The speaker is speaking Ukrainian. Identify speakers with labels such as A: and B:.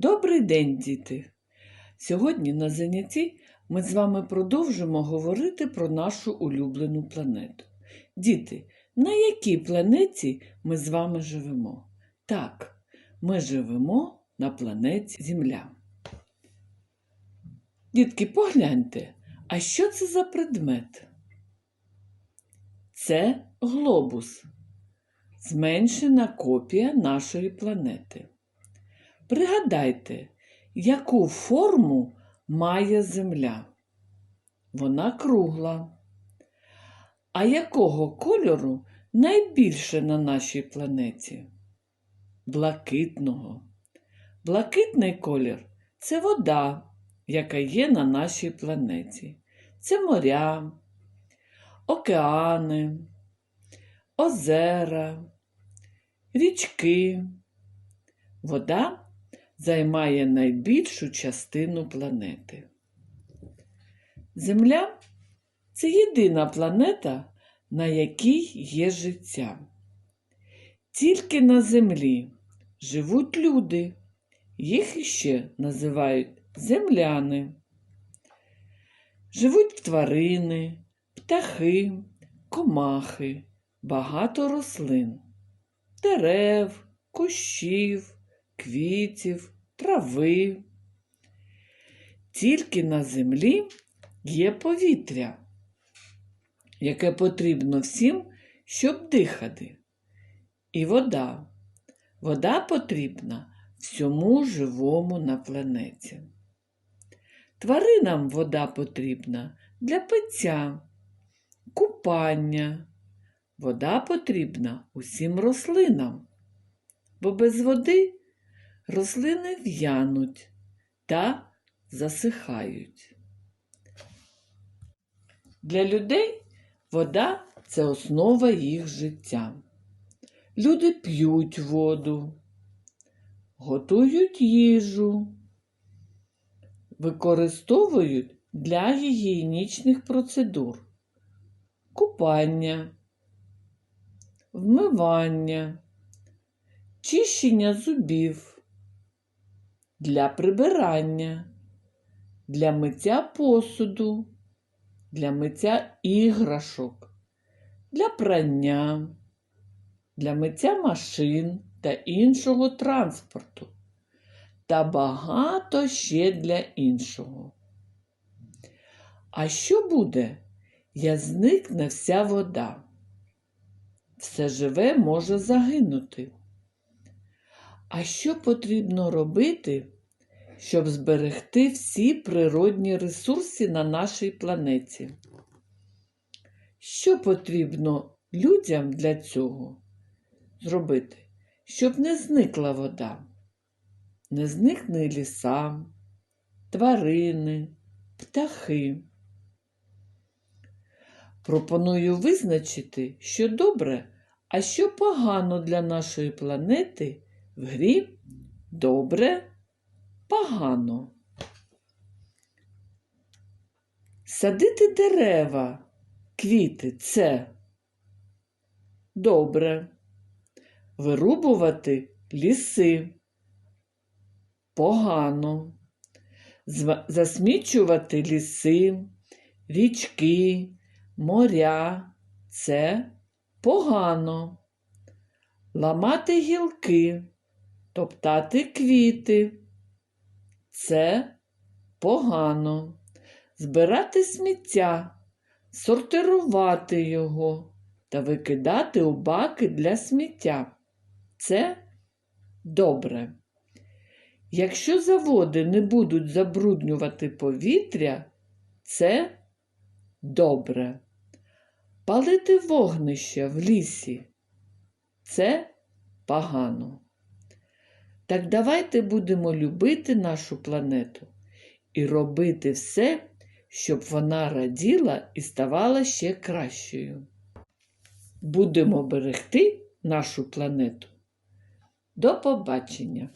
A: Добрий день, діти! Сьогодні на занятті ми з вами продовжимо говорити про нашу улюблену планету. Діти, на якій планеті ми з вами живемо? Так, ми живемо на планеті Земля. Дітки, погляньте, а що це за предмет? Це глобус, зменшена копія нашої планети. Пригадайте, яку форму має Земля? Вона кругла. А якого кольору найбільше на нашій планеті? Блакитного. Блакитний колір це вода, яка є на нашій планеті. Це моря, океани, озера, річки. Вода займає найбільшу частину планети. Земля це єдина планета, на якій є життя. Тільки на землі живуть люди, їх іще називають земляни. Живуть тварини, птахи, комахи, багато рослин, дерев, кущів, квітів, трави. Тільки на землі є повітря, яке потрібно всім, щоб дихати. І вода. Вода потрібна всьому живому на планеті. Тваринам вода потрібна для пиття, купання. Вода потрібна усім рослинам, бо без води рослини в'януть та засихають. Для людей вода це основа їх життя. Люди п'ють воду, готують їжу, використовують для гігієнічних процедур, купання, вмивання, чищення зубів, для прибирання, для миття посуду, для миття іграшок, для прання, для миття машин та іншого транспорту та багато ще для іншого. А що буде, як зникне вся вода? Все живе може загинути. А що потрібно робити, щоб зберегти всі природні ресурси на нашій планеті? Що потрібно людям для цього зробити, щоб не зникла вода? Не зникне ліса, тварини, птахи. Пропоную визначити, що добре, а що погано для нашої планети в грі добре, погано. Садити дерева, квіти це добре. Вирубувати ліси погано. Засмічувати ліси, річки, моря це погано. Ламати гілки, топтати квіти. Це погано. Збирати сміття, сортирувати його та викидати у баки для сміття. Це добре. Якщо заводи не будуть забруднювати повітря, це добре. Палити вогнище в лісі це погано. Так давайте будемо любити нашу планету і робити все, щоб вона раділа і ставала ще кращою. Будемо берегти нашу планету. До побачення!